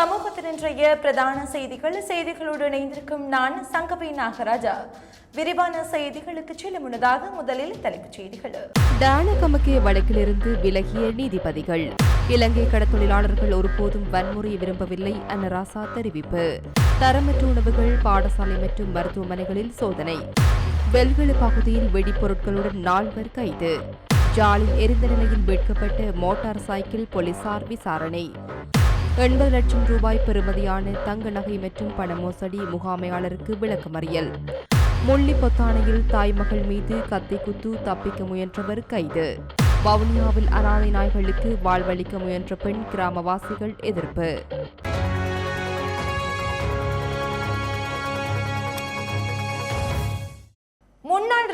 சமூகத்தின் பிரதான செய்திகள். செய்திகளோடு இணைந்திருக்கும் நான் சங்கவி நாகராஜா. விரிவான செய்திகளுக்கு செல்ல முன்னதாக முதலில் தலைப்புச் செய்திகள். டானகமக்கே வழக்கிலிருந்து விலகிய நீதிபதிகள். இலங்கை கடத்தொழிலாளர்கள் ஒருபோதும் வன்முறையை விரும்பவில்லை அன்னராசா தெரிவிப்பு. தரமற்ற உணவுகள் பாடசாலை மற்றும் மருத்துவமனைகளில் சோதனை. வெல்வெளி பகுதியில் வெடிப்பொருட்களுடன் நால்வர் கைது. ஜாலில் எரிந்த நிலையில் மீட்கப்பட்ட மோட்டார் சைக்கிள் போலீசார் விசாரணை. எண்பது லட்சம் ரூபாய் பெறுமதியான தங்க நகை மற்றும் பண மோசடி முகாமையாளருக்கு விளக்கமறியல். முள்ளிப்பொத்தானையில் தாய்மகள் மீது கத்தி குத்து தப்பிக்க முயன்றவர் கைது. வவுனியாவில் அனாதை நாய்களுக்கு வாழ்வளிக்க முயன்ற பெண் கிராமவாசிகள் எதிர்ப்பு.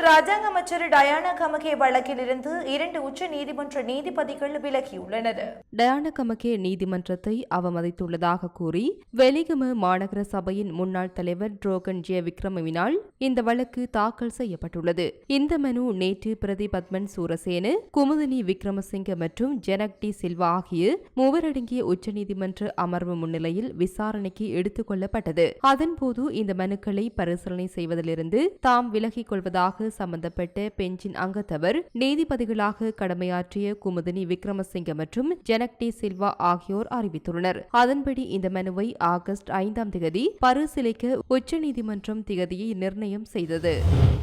ராஜாங்க அமைச்சர் டயானா கமகே வழக்கிலிருந்து இரண்டு உச்ச நீதிமன்ற நீதிபதிகள் விலகியுள்ளனர். டயானா கமகே நீதிமன்றத்தை அவமதித்துள்ளதாக கூறி வெலிகம மாநகர சபையின் முன்னாள் தலைவர் ட்ரோகன் ஜே விக்ரமவினால் இந்த வழக்கு தாக்கல் செய்யப்பட்டுள்ளது. இந்த மனு நேற்று பிரதி பத்மன் சூரசேனு குமுதினி விக்ரமசிங்க மற்றும் ஜெனக் டி சில்வா ஆகிய மூவரடங்கிய உச்சநீதிமன்ற அமர்வு முன்னிலையில் விசாரணைக்கு எடுத்துக் கொள்ளப்பட்டது அதன்போது இந்த மனுக்களை பரிசீலனை செய்வதிலிருந்து தாம் விலகிக் கொள்வதாக சம்பந்தப்பட்ட பெஞ்சின் அங்கத்தவர் நீதிபதிகளாக கடமையாற்றிய குமுதினி விக்ரமசிங்க மற்றும் ஜெனக் டி சில்வா ஆகியோர் அறிவித்துள்ளனர். அதன்படி இந்த மனுவை ஆகஸ்ட் ஐந்தாம் தேதி பரிசீலிக்க உச்சநீதிமன்றம் திகதியை நிர்ணயம் செய்தது.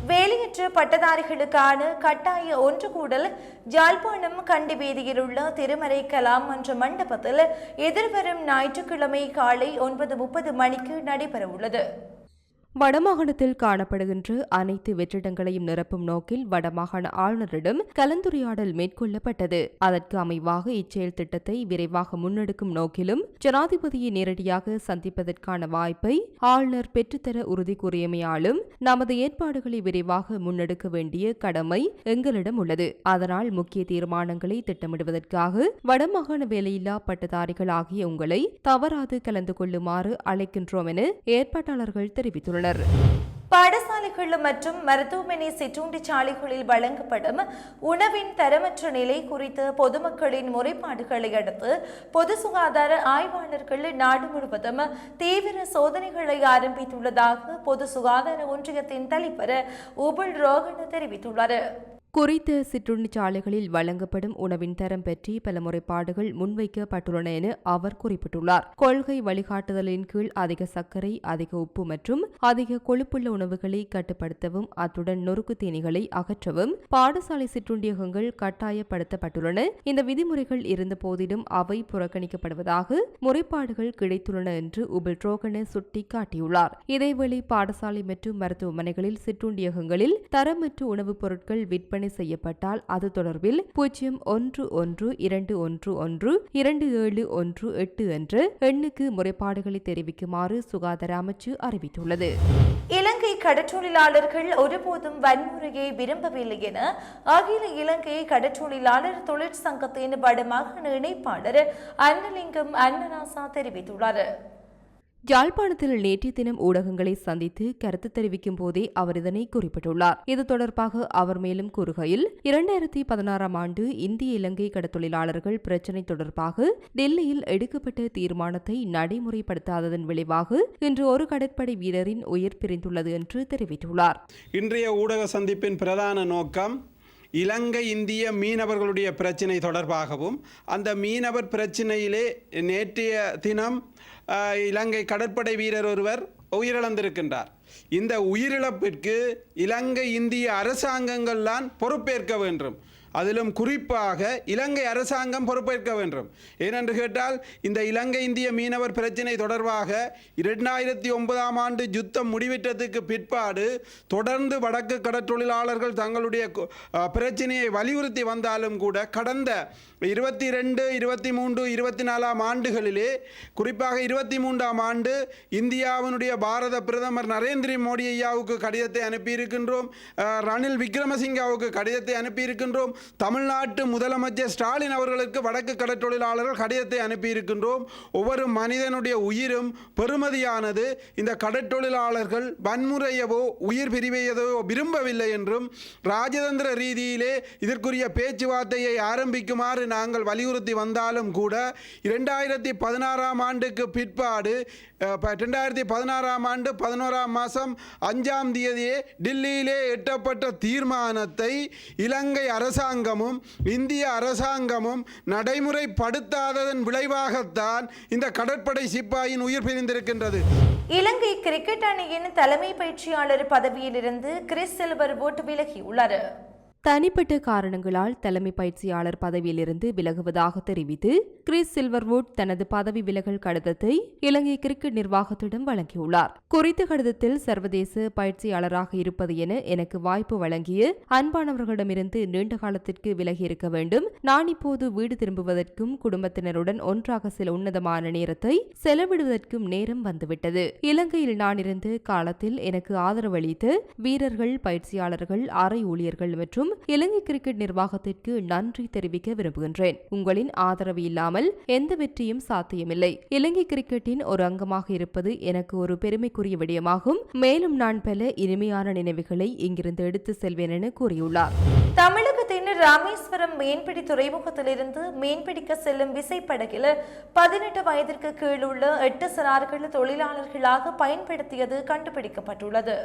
வேலையற்ற பட்டதாரிகளுக்கான கட்டாய ஒன்று கூடல் ஜாழ்ப்பாணம் கண்டி வீதியில் உள்ள திருமறை கலாம் என்ற மண்டபத்தில் எதிர்வரும் ஞாயிற்றுக்கிழமை காலை ஒன்பது முப்பது மணிக்கு நடைபெறவுள்ளது. வடமாகாணத்தில் காணப்படுகின்ற அனைத்து வெற்றிடங்களையும் நிரப்பும் நோக்கில் வடமாகாண ஆளுநரிடம் கலந்துரையாடல் மேற்கொள்ளப்பட்டது. அதற்கு அமைவாக இச்செயல் திட்டத்தை விரைவாக முன்னெடுக்கும் நோக்கிலும் ஜனாதிபதியை நேரடியாக சந்திப்பதற்கான வாய்ப்பை ஆளுநர் பெற்றுத்தர உறுதி கூறியமையாலும் நமது ஏற்பாடுகளை விரைவாக முன்னெடுக்க வேண்டிய கடமை எங்களிடம் உள்ளது. அதனால் முக்கிய தீர்மானங்களை திட்டமிடுவதற்காக வடமாகாண வேலையில்லா பட்டதாரிகள் ஆகிய உங்களை தவறாது கலந்து கொள்ளுமாறு அழைக்கின்றோம் என ஏற்பாட்டாளர்கள் தெரிவித்துள்ளனர். பாடசாலைகள் மற்றும் மருத்துவமனை சிற்றுண்டி சாலைகளில் வழங்கப்படும் உணவின் தரமற்ற நிலை குறித்த பொதுமக்களின் முறைப்பாடுகளை அடுத்து பொது சுகாதார ஆய்வாளர்கள் நாடு முழுவதும் தீவிர சோதனைகளை ஆரம்பித்துள்ளதாக பொது சுகாதார ஒன்றியத்தின் தலைவர் உபுல் ரோகன் தெரிவித்துள்ளார். குறித்த சிற்றுண்டிச்சாலைகளில் வழங்கப்படும் உணவின் தரம் பற்றி பல முறைப்பாடுகள் முன்வைக்கப்பட்டுள்ளன என அவர் குறிப்பிட்டுள்ளார். கொள்கை வழிகாட்டுதலின் கீழ் அதிக சர்க்கரை அதிக உப்பு மற்றும் அதிக கொழுப்புள்ள உணவுகளை கட்டுப்படுத்தவும் அத்துடன் நொறுக்கு தீனிகளை அகற்றவும் பாடசாலை சிற்றுண்டியகங்கள் கட்டாயப்படுத்தப்பட்டுள்ளன. இந்த விதிமுறைகள் இருந்த போதிலும் அவை புறக்கணிக்கப்படுவதாக முறைப்பாடுகள் கிடைத்துள்ளன என்று உபில் ட்ரோகன சுட்டிக்காட்டியுள்ளார். இதேவேளை பாடசாலை மற்றும் மருத்துவமனைகளில் சிற்றுண்டியகங்களில் தரமற்ற உணவுப் பொருட்கள் விற்பனை விசாரணை செய்யப்பட்டால் அது தொடர்பில் பூஜ்ஜியம் ஒன்று ஒன்று இரண்டு ஒன்று ஒன்று இரண்டு ஏழு ஒன்று எட்டு என்ற எண்ணுக்கு முறைப்பாடுகளை தெரிவிக்குமாறு சுகாதார அமைச்சு அறிவித்துள்ளது. இலங்கை கடற்றொழிலாளர்கள் ஒருபோதும் வன்முறையை விரும்பவில்லை என அகில இலங்கை கடற்றொழிலாளர் தொழிற்சங்கத்தின் வடமாகாண இணைப்பாளர் அன்னலிங்கம் அன்னராசா தெரிவித்துள்ளார். யாழ்ப்பாணத்தில் நேற்றைய தினம் ஊடகங்களை சந்தித்து கருத்து தெரிவிக்கும் போதே அவர் இதனை குறிப்பிட்டுள்ளார். இது தொடர்பாக அவர் மேலும் கூறுகையில் இரண்டாயிரத்தி பதினாறாம் ஆண்டு இந்திய இலங்கை கடத்தொழிலாளர்கள் பிரச்சினை தொடர்பாக டெல்லியில் எடுக்கப்பட்ட தீர்மானத்தை நடைமுறைப்படுத்தாததன் விளைவாக இன்று ஒரு கடற்படை வீரரின் உயிர் பிரிந்துள்ளது என்று தெரிவித்துள்ளார். இன்றைய ஊடக சந்திப்பின் பிரதான நோக்கம் இலங்கை இந்திய மீனவர்களுடைய பிரச்சினை தொடர்பாகவும் அந்த மீனவர் பிரச்சினையிலே நேற்றைய தினம் இலங்கை கடற்படை வீரர் ஒருவர் உயிரிழந்திருக்கின்றார். இந்த உயிரிழப்பிற்கு இலங்கை இந்திய அரசாங்கங்கள்தான் பொறுப்பேற்க வேண்டும். அதிலும் குறிப்பாக இலங்கை அரசாங்கம் பொறுப்பேற்க வேண்டும். ஏனென்று கேட்டால் இந்த இலங்கை இந்திய மீனவர் பிரச்சினை தொடர்பாக இரண்டாயிரத்தி ஒன்பதாம் ஆண்டு யுத்தம் முடிவிட்டதுக்கு பிற்பாடு தொடர்ந்து வடக்கு கடற்றொழிலாளர்கள் தங்களுடைய பிரச்சினையை வலியுறுத்தி வந்தாலும் கூட கடந்த இருபத்தி ரெண்டு இருபத்தி மூன்று இருபத்தி நாலாம் ஆண்டுகளிலே குறிப்பாக இருபத்தி மூன்றாம் ஆண்டு இந்தியாவினுடைய பாரத பிரதமர் நரேந்திர மோடி ஐயாவுக்கு கடிதத்தை அனுப்பியிருக்கின்றோம். ரணில் விக்ரமசிங்காவுக்கு கடிதத்தை அனுப்பியிருக்கின்றோம். தமிழ்நாட்டு முதலமைச்சர் ஸ்டாலின் அவர்களுக்கு வடக்கு கடற்றொழிலாளர்கள் கடிதத்தை அனுப்பியிருக்கின்றோம். ஒவ்வொரு மனிதனுடைய உயிரும் பெறுமதியானது. இந்த கடற்றொழிலாளர்கள் வன்முறையவோ உயிர் பிரிவையதோ விரும்பவில்லை என்றும் ராஜதந்திர ரீதியிலே இதற்குரிய பேச்சுவார்த்தையை ஆரம்பிக்குமாறு நாங்கள் வலியுறுத்தி வந்தாலும் கூட இரண்டாயிரத்தி பதினாறாம் ஆண்டுக்கு பிற்பாடு ரெண்டாயிரத்தி பதினாறாம் ஆண்டு பதினோராம் மாதம் அஞ்சாம் தேதியே டில்லியிலே எட்டப்பட்ட தீர்மானத்தை இலங்கை அரசாங்கமும் இந்திய அரசாங்கமும் நடைமுறைப்படுத்தாததன் விளைவாகத்தான் இந்த கடற்படை சிப்பாயின் உயிர் பிரிந்திருக்கின்றது. இலங்கை கிரிக்கெட் அணியின் தலைமை பயிற்சியாளர் பதவியிலிருந்து கிறிஸ் சில்வர் வுட் விலகியுள்ளார். தனிப்பட்ட காரணங்களால் தலைமை பயிற்சியாளர் பதவியிலிருந்து விலகுவதாக தெரிவித்து கிறிஸ் சில்வர்வுட் தனது பதவி விலகல் கடிதத்தை இலங்கை கிரிக்கெட் நிர்வாகத்திடம் வழங்கியுள்ளார். குறித்த கடிதத்தில் சர்வதேச பயிற்சியாளராக இருப்பது என எனக்கு வாய்ப்பு வழங்கிய அன்பானவர்களிடமிருந்து நீண்ட காலத்திற்கு விலகி இருக்க வேண்டும். நான் இப்போது வீடு திரும்புவதற்கும் குடும்பத்தினருடன் ஒன்றாக சில உன்னதமான நேரத்தை செலவிடுவதற்கும் நேரம் வந்துவிட்டது. இலங்கையில் நான் இருந்த காலத்தில் எனக்கு ஆதரவளித்து வீரர்கள் பயிற்சியாளர்கள் அறை ஊழியர்கள் மற்றும் இலங்கை கிரிக்கெட் நிர்வாகத்திற்கு நன்றி தெரிவிக்க விரும்புகின்றேன். உங்களின் ஆதரவு இல்லாமல் எந்த வெற்றியும் சாத்தியமில்லை. இலங்கை கிரிக்கெட்டின் ஒரு அங்கமாக இருப்பது எனக்கு ஒரு பெருமைக்குரிய விடயமாகும். மேலும் நான் பல இனிமையான நினைவுகளை இங்கிருந்து எடுத்து செல்வேன் என கூறியுள்ளார். தமிழகத்தின் ராமேஸ்வரம் மீன்பிடி துறைமுகத்திலிருந்து மீன்பிடிக்க செல்லும் விசைப்படகில் பதினெட்டு வயதிற்கு கீழுள்ள எட்டு சிறார்கள் தொழிலாளர்களாக பயன்படுத்தியது கண்டுபிடிக்கப்பட்டுள்ளது.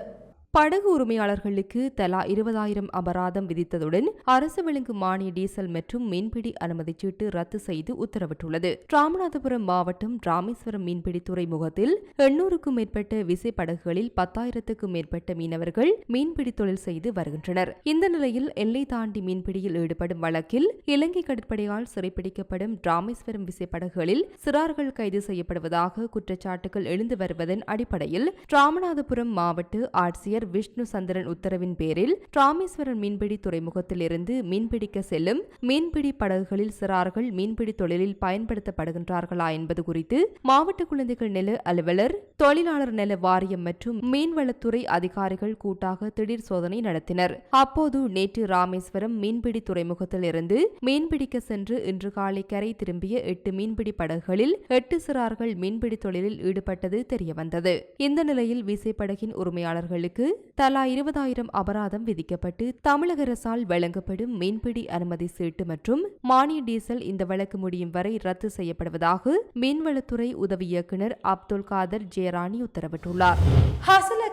படகு உரிமையாளர்களுக்கு தலா இருபதாயிரம் அபராதம் விதித்ததுடன் அரசு விலங்கு மானிய டீசல் மற்றும் மீன்பிடி அனுமதிச்சீட்டு ரத்து செய்து உத்தரவிட்டுள்ளது. ராமநாதபுரம் மாவட்டம் ராமேஸ்வரம் மீன்பிடி துறைமுகத்தில் எண்ணூறுக்கும் மேற்பட்ட விசைப்படகுகளில் பத்தாயிரத்துக்கும் மேற்பட்ட மீனவர்கள் மீன்பிடி தொழில் செய்து வருகின்றனர். இந்த நிலையில் எல்லை தாண்டி மீன்பிடியில் ஈடுபடும் வழக்கில் இலங்கை கடற்படையால் சிறைப்பிடிக்கப்படும் ராமேஸ்வரம் விசைப்படகுகளில் சிறார்கள் கைது செய்யப்படுவதாக குற்றச்சாட்டுகள் எழுந்து வருவதன் அடிப்படையில் ராமநாதபுரம் மாவட்ட ஆட்சியர் விஷ்ணு சந்திரன் உத்தரவின் பேரில் ராமேஸ்வரம் மீன்பிடி துறைமுகத்திலிருந்து மீன்பிடிக்க செல்லும் மீன்பிடி படகுகளில் சிறார்கள் மீன்பிடி தொழிலில் பயன்படுத்தப்படுகின்றார்களா என்பது குறித்து மாவட்ட குழந்தைகள் நல அலுவலர் தொழிலாளர் நல வாரியம் மற்றும் மீன்வளத்துறை அதிகாரிகள் கூட்டாக திடீர் சோதனை நடத்தினர். அப்போது நேற்று ராமேஸ்வரம் மீன்பிடி துறைமுகத்தில் இருந்து மீன்பிடிக்க சென்று இன்று காலை கரை திரும்பிய எட்டு மீன்பிடி படகுகளில் எட்டு சிறார்கள் மீன்பிடி தொழிலில் ஈடுபட்டது தெரியவந்தது. இந்த நிலையில் விசைப்படகின் உரிமையாளர்களுக்கு தலா இருபதாயிரம் அபராதம் விதிக்கப்பட்டு தமிழக அரசால் வழங்கப்படும் மீன்பிடி அனுமதி சீட்டு மற்றும் மானிய டீசல் இந்த வழக்கு முடியும் வரை ரத்து செய்யப்படுவதாக மீன்வளத்துறை உதவி இயக்குநர் அப்துல் காதர் ஜெயராணி உத்தரவிட்டுள்ளார்.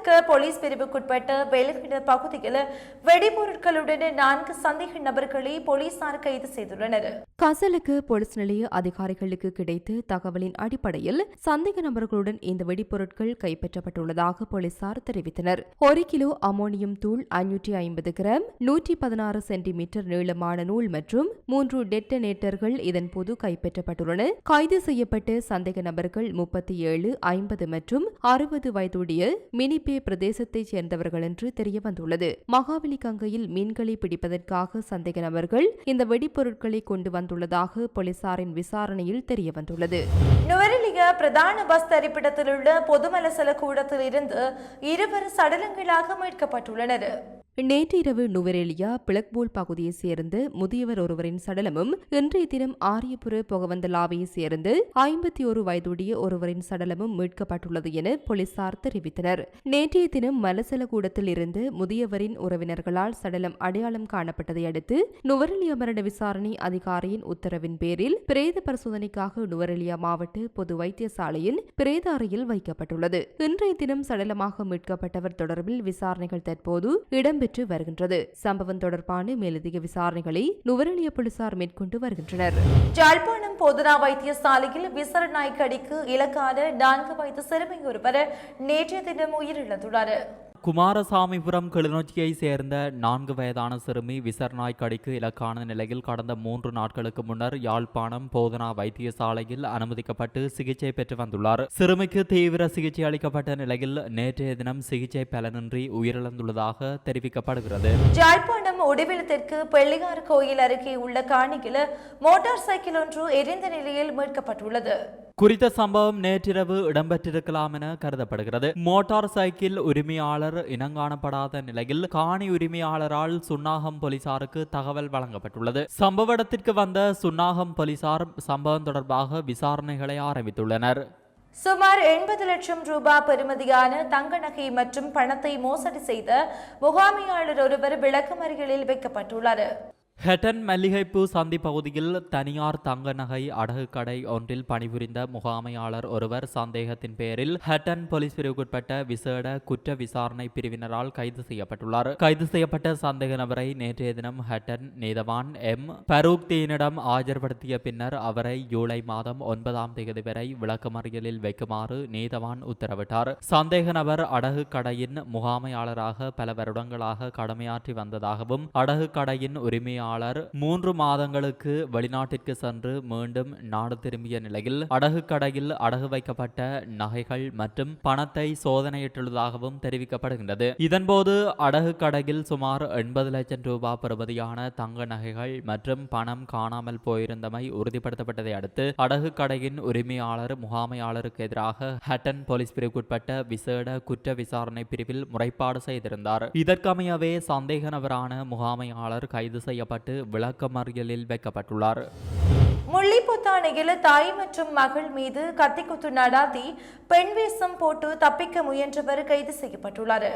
ஹசலக்க போலீஸ் பிரிவுக்குட்பட்ட வெலுகிட பகுதியில் வெடிபொருட்களுடன் நான்கு சந்தேக நபர்களை போலீசார் கைது செய்துள்ளனர். கசலுக்கு போலீஸ் நிலைய அதிகாரிகளுக்கு கிடைத்த தகவலின் அடிப்படையில் சந்தேக நபர்களுடன் இந்த வெடிபொருட்கள் கைப்பற்றப்பட்டுள்ளதாக போலீசார் தெரிவித்தனர். ஒரு கிலோ அமோனியம் தூள் ஐநூற்றி ஐம்பது கிராம் நூற்றி பதினாறு சென்டிமீட்டர் நீளமான நூல் மற்றும் மூன்று டெட்டனேட்டர்கள் இதன் போது கைப்பற்றப்பட்டுள்ளன. கைது செய்யப்பட்ட சந்தேக நபர்கள் முப்பத்தி ஏழு ஐம்பது மற்றும் அறுபது வயதுடைய மினிபே பிரதேசத்தைச் சேர்ந்தவர்கள் என்று தெரியவந்துள்ளது. மகாவலி கங்கையில் மீன்களை பிடிப்பதற்காக சந்தேக நபர்கள் இந்த வெடிப்பொருட்களை கொண்டு வந்துள்ளதாக போலீசாரின் விசாரணையில் தெரியவந்துள்ளது. நுவரெலிய பிரதான பஸ் தரிப்பிடத்தில் உள்ள பொதுமலசல கூடத்தில் இருந்து இருவர் சடலங்களாக மீட்கப்பட்டுள்ளனர். நேற்று இரவு நுவரெலியா பிளக்போல் பகுதியைச் சேர்ந்த முதியவர் ஒருவரின் சடலமும் இன்றைய தினம் ஆரியபுர புகவந்தலாவையைச் சேர்ந்து ஐம்பத்தி ஒரு வயதுடைய ஒருவரின் சடலமும் மீட்கப்பட்டுள்ளது என போலீசார் தெரிவித்தனர். நேற்றைய தினம் மலசல கூடத்தில் இருந்து முதியவரின் உறவினர்களால் சடலம் அடையாளம் காணப்பட்டதை அடுத்து நுவரெலியா மரண விசாரணை அதிகாரியின் உத்தரவின் பேரில் பிரேத பரிசோதனைக்காக நுவரெலியா மாவட்ட பொது வைத்தியசாலையின் பிரேத அறையில் வைக்கப்பட்டுள்ளது. இன்றைய தினம் சடலமாக மீட்கப்பட்டவர் தொடர்பில் விசாரணைகள் தற்போது இடம்பெற்று வருகின்றது. சம்பவம் தொடர்பான மேலதிக விசாரணைகளை நுவரெலிய போலீசார் மேற்கொண்டு வருகின்றனர். ஜாழ்ப்பாணம் பொதுரா வைத்தியசாலையில் விசரணாய் கடிக்கு இலக்கான நான்கு வயது சிறுமி ஒருவர் நேற்றைய தினம் உயிரிழந்துள்ளார். குமாரசாமிபுரம் கிளிநொச்சியை சேர்ந்த நான்கு வயதான சிறுமி விசர்நாய் கடிக்கு இலக்கான நிலையில் கடந்த மூன்று நாட்களுக்கு முன்னர் யாழ்ப்பாணம் போதனா வைத்தியசாலையில் அனுமதிக்கப்பட்டு சிகிச்சை பெற்று வந்துள்ளார். சிறுமிக்கு தீவிர சிகிச்சை அளிக்கப்பட்ட நிலையில் நேற்றைய தினம் சிகிச்சை பலனின்றி உயிரிழந்துள்ளதாக தெரிவிக்கப்படுகிறது. யாழ்ப்பாணம் ஒடுவிலத்திற்கு பெள்ளியார் கோயில் அருகே உள்ள காணியில் மோட்டார் சைக்கிள் ஒன்று எரிந்த நிலையில் மீட்கப்பட்டுள்ளது. குறித்த சம்பவம் நேற்றிரவு இடம்பெற்றிருக்கலாம் என கருதப்படுகிறது. மோட்டார் சைக்கிள் உரிமையாளர் இனங்காணப்படாத நிலையில் காணி உரிமையாளரால் சுன்னாகம் போலீசாருக்கு தகவல் வழங்கப்பட்டுள்ளது. சம்பவ இடத்திற்கு வந்த சுன்னாகம் போலீசார் சம்பவம் தொடர்பாக விசாரணைகளை ஆரம்பித்துள்ளனர். சுமார் எண்பது லட்சம் ரூபாய் பெறுமதியான தங்க நகை மற்றும் பணத்தை மோசடி செய்த முகாமையாளர் ஒருவர் விளக்கமறிகளில் வைக்கப்பட்டுள்ளார். ஹெட்டன் மல்லிகைப்பூ சந்தி பகுதியில் தனியார் தங்க நகை அடகு கடை ஒன்றில் பணிபுரிந்த முகாமையாளர் ஒருவர் சந்தேகத்தின் பேரில் ஹெட்டன் போலீஸ் பிரிவுக்குட்பட்ட விசேட குற்ற விசாரணை பிரிவினரால் கைது செய்யப்பட்டுள்ளார். கைது செய்யப்பட்ட சந்தேக நபரை நேற்றைய தினம் ஹெட்டன் நீதவான் எம். பரூக் தீனிடம் ஆஜர்படுத்திய பின்னர் அவரை ஜூலை மாதம் ஒன்பதாம் தேதி வரை விளக்கமறியலில் வைக்குமாறு நீதவான் உத்தரவிட்டார். சந்தேக நபர் அடகு கடையின் முகாமையாளராக பல வருடங்களாக கடமையாற்றி வந்ததாகவும் அடகு கடையின் உரிமையாளர் மூன்று மாதங்களுக்கு வெளிநாட்டிற்கு சென்று மீண்டும் நாடு திரும்பிய நிலையில் அடகு கடையில் அடகு வைக்கப்பட்ட நகைகள் மற்றும் பணத்தை சோதனையிட்டுள்ளதாகவும் தெரிவிக்கப்படுகின்றது. இதன்போது அடகு கடையில் சுமார் எண்பது லட்சம் ரூபாய் பெறுமதியான தங்க நகைகள் மற்றும் பணம் காணாமல் போயிருந்தமை உறுதிப்படுத்தப்பட்டதை அடுத்து அடகு கடையின் உரிமையாளர் முகாமையாளருக்கு எதிராக ஹட்டன் போலீஸ் பிரிவுக்குட்பட்ட விசேட குற்ற விசாரணை பிரிவில் முறைப்பாடு செய்திருந்தார். இதற்கமையவே சந்தேக நபரான முகாமையாளர் கைது செய்யப்பட்டு விளக்கமறியலில் வைக்கப்பட்டுள்ளார். முள்ளிப்புத்தானையில் தாய் மற்றும் மகள் மீது கத்திக்குத்து நடாத்தி பெண் வேஷம் போட்டு தப்பிக்க முயன்றவர் கைது செய்யப்பட்டுள்ளார்.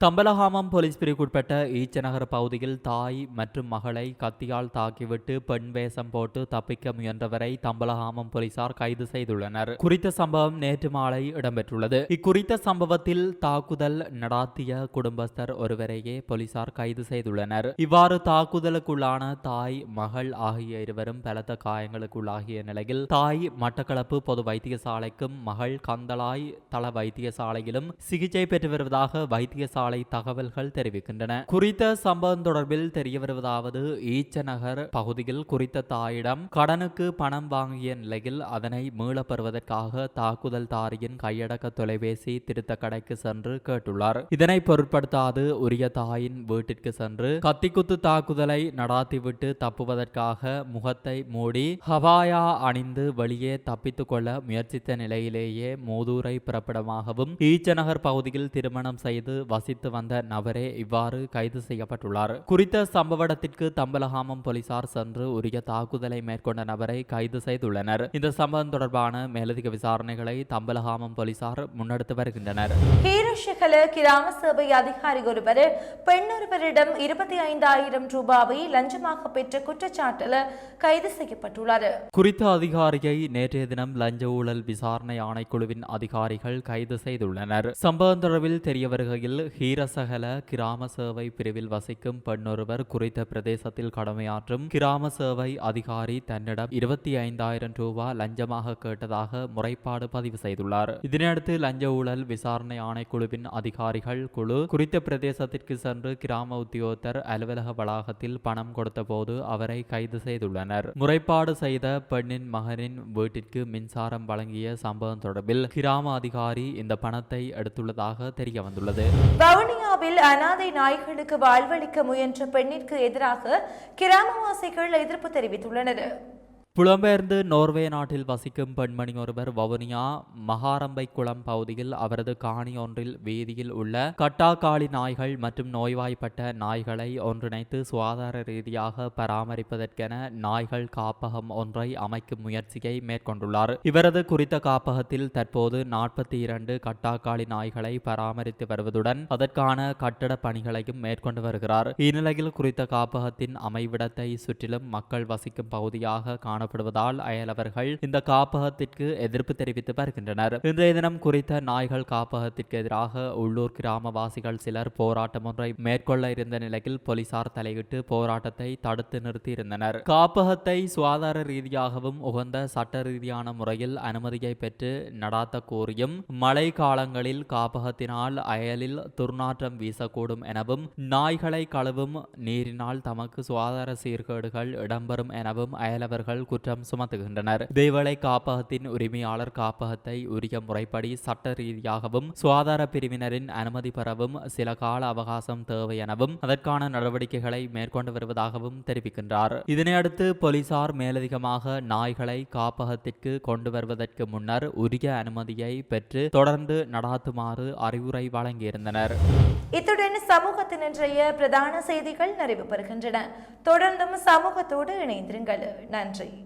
தம்பலகாமம் போலீஸ் பிரிவுக்குட்பட்ட ஈச்சநகர் பகுதியில் தாய் மற்றும் மகளை கத்தியால் தாக்கிவிட்டு பெண் வேஷம் போட்டு தப்பிக்க முயன்றவரை தம்பலகாமம் போலீசார் கைது செய்துள்ளனர். குறித்த சம்பவம் நேற்று மாலை இடம்பெற்றுள்ளது. இக்குறித்த சம்பவத்தில் தாக்குதல் நடாத்திய குடும்பஸ்தர் ஒருவரையே போலீசார் கைது செய்துள்ளனர். இவ்வாறு தாக்குதலுக்குள்ளான தாய் மகள் ஆகிய இருவரும் பலத்த காயங்களுக்குள்ளாகிய நிலையில் தாய் மட்டக்களப்பு பொது வைத்தியசாலைக்கும் மகள் கந்தளாய் தள வைத்தியசாலையிலும் சிகிச்சை பெற்று வருவதாக வைத்தியசாலை தகவல்கள் தெரிவிக்கின்றன. குறித்த சம்பவம் தொடர்பில் தெரிய வருவதாவது ஈச்சநகர் பகுதியில் குறித்த தாயிடம் கடனுக்கு பணம் வாங்கிய நிலையில் அதனை மீளப் பெறுவதற்காக தாக்குதல் தாரியின் கையடக்க தொலைபேசி திருத்த கடைக்கு சென்று கேட்டுள்ளார். இதனை பொருட்படுத்தாது உரிய தாயின் வீட்டிற்கு சென்று கத்திக்குத்து தாக்குதலை நடாத்திவிட்டு தப்புவதற்காக முகத்தை மூடி ஹவாயா அணிந்து வெளியே தப்பித்துக் கொள்ள முயற்சித்த நிலையிலேயே மோதூரை பிறப்பிடமாகவும் ஈச்சநகர் பகுதியில் திருமணம் செய்து வசித்து வந்த நபரே இவ்வாறு கைது செய்யப்பட்டுள்ளார். குறித்த சம்பவ இடத்திற்கு தம்பலகாமம் போலீசார் சென்று உரிய தாக்குதலை மேற்கொண்ட நபரை கைது செய்துள்ளனர். இந்த சம்பவம் தொடர்பான மேலதிக விசாரணைகளை தம்பலகாமம் போலீசார் முன்னெடுத்து வருகின்றனர். ஹீரஷகல கிராம சேவை அதிகாரி ஒருவர் பெண்ணொருவரிடம் இருபத்தி ஐந்தாயிரம் ரூபாவை லஞ்சமாக பெற்ற குற்றச்சாட்டில் கைது செய்யப்பட்டுள்ளார். குறித்த அதிகாரியை நேற்றைய தினம் லஞ்ச ஊழல் விசாரணை ஆணைக்குழுவின் அதிகாரிகள் கைது செய்துள்ளனர். சம்பவம் தொடர்பில் தெரிய வருகையில் வீரசகல கிராம சேவை பிரிவில் வசிக்கும் பெண்ணொருவர் குறித்த பிரதேசத்தில் கடமையாற்றும் கிராம சேவை அதிகாரி தன்னிடம் இருபத்தி ஐந்தாயிரம் ரூபாய் லஞ்சமாக கேட்டதாக முறைப்பாடு பதிவு செய்துள்ளார். இதனையடுத்து லஞ்ச ஊழல் விசாரணை ஆணைக்குழுவின் அதிகாரிகள் குழு குறித்த பிரதேசத்திற்கு சென்று கிராம உத்தியோகத்தர் அலுவலக வளாகத்தில் பணம் கொடுத்தபோது அவரை கைது செய்துள்ளனர். முறைப்பாடு செய்த பெண்ணின் மகனின் வீட்டிற்கு மின்சாரம் வழங்கிய சம்பவம் தொடர்பில் கிராம அதிகாரி இந்த பணத்தை எடுத்துள்ளதாக தெரிய வந்துள்ளது வவுனியாவில் அனாதை நாய்களுக்கு வாழ்வளிக்க முயன்ற பெண்ணிற்கு எதிராக கிராமவாசிகள் எதிர்ப்பு தெரிவித்துள்ளனர். புலம்பெயர்ந்து நோர்வே நாட்டில் வசிக்கும் பெண்மணி ஒருவர் வவுனியா மகாரம்பை குளம் பகுதியில் அவரது காணி ஒன்றில் வீதியில் உள்ள கட்டாக்காளி நாய்கள் மற்றும் நோய்வாய்ப்பட்ட நாய்களை ஒன்றிணைத்து சுகாதார ரீதியாக பராமரிப்பதற்கென நாய்கள் காப்பகம் ஒன்றை அமைக்கும் முயற்சியை மேற்கொண்டுள்ளார். இவரது குறித்த காப்பகத்தில் தற்போது நாற்பத்தி இரண்டு கட்டாக்காளி நாய்களை பராமரித்து வருவதுடன் அதற்கான கட்டட பணிகளையும் மேற்கொண்டு வருகிறார். இந்நிலையில் குறித்த காப்பகத்தின் அமைவிடத்தை சுற்றிலும் மக்கள் வசிக்கும் பகுதியாக காண காணப்படுவதால் அயலவர்கள் இந்த காப்பகத்திற்கு எதிர்ப்பு தெரிவித்து வருகின்றனர். இன்றைய தினம் குறித்த நாய்கள் காப்பகத்திற்கு எதிராக உள்ளூர் கிராமவாசிகள் சிலர் போராட்டம் ஒன்றை மேற்கொள்ள இருந்த நிலையில் போலீசார் தலையிட்டு போராட்டத்தை தடுத்து நிறுத்தியிருந்தனர். காப்பகத்தை சுகாதார ரீதியாகவும் உகந்த சட்ட ரீதியான முறையில் அனுமதியை பெற்று நடாத்த கோரியும் மழை காலங்களில் காப்பகத்தினால் அயலில் துர்நாற்றம் வீசக்கூடும் எனவும் நாய்களை கழுவும் நீரினால் தமக்கு சுகாதார சீர்கேடுகள் இடம்பெறும் எனவும் அயலவர்கள் குற்றம் சுமத்துகின்றனர். இதேவேளை காப்பகத்தின் உரிமையாளர் காப்பகத்தை உரிய முறைப்படி சட்ட ரீதியாகவும் சுகாதார பிரிவினரின் அனுமதி பெறவும் சில கால அவகாசம் தேவை எனவும் அதற்கான நடவடிக்கைகளை மேற்கொண்டு வருவதாகவும் தெரிவிக்கின்றார். இதனையடுத்து போலீசார் மேலதிகமாக நாய்களை காப்பகத்திற்கு கொண்டு வருவதற்கு முன்னர் உரிய அனுமதியை பெற்று தொடர்ந்து நடாத்துமாறு அறிவுரை வழங்கியிருந்தனர். இத்துடன் சமூகத்தின் இன்றைய பிரதான செய்திகள் நிறைவு பெறுகின்றன தொடர்ந்தும் சமூகத்தோடு இணைந்திருங்கள். நன்றி.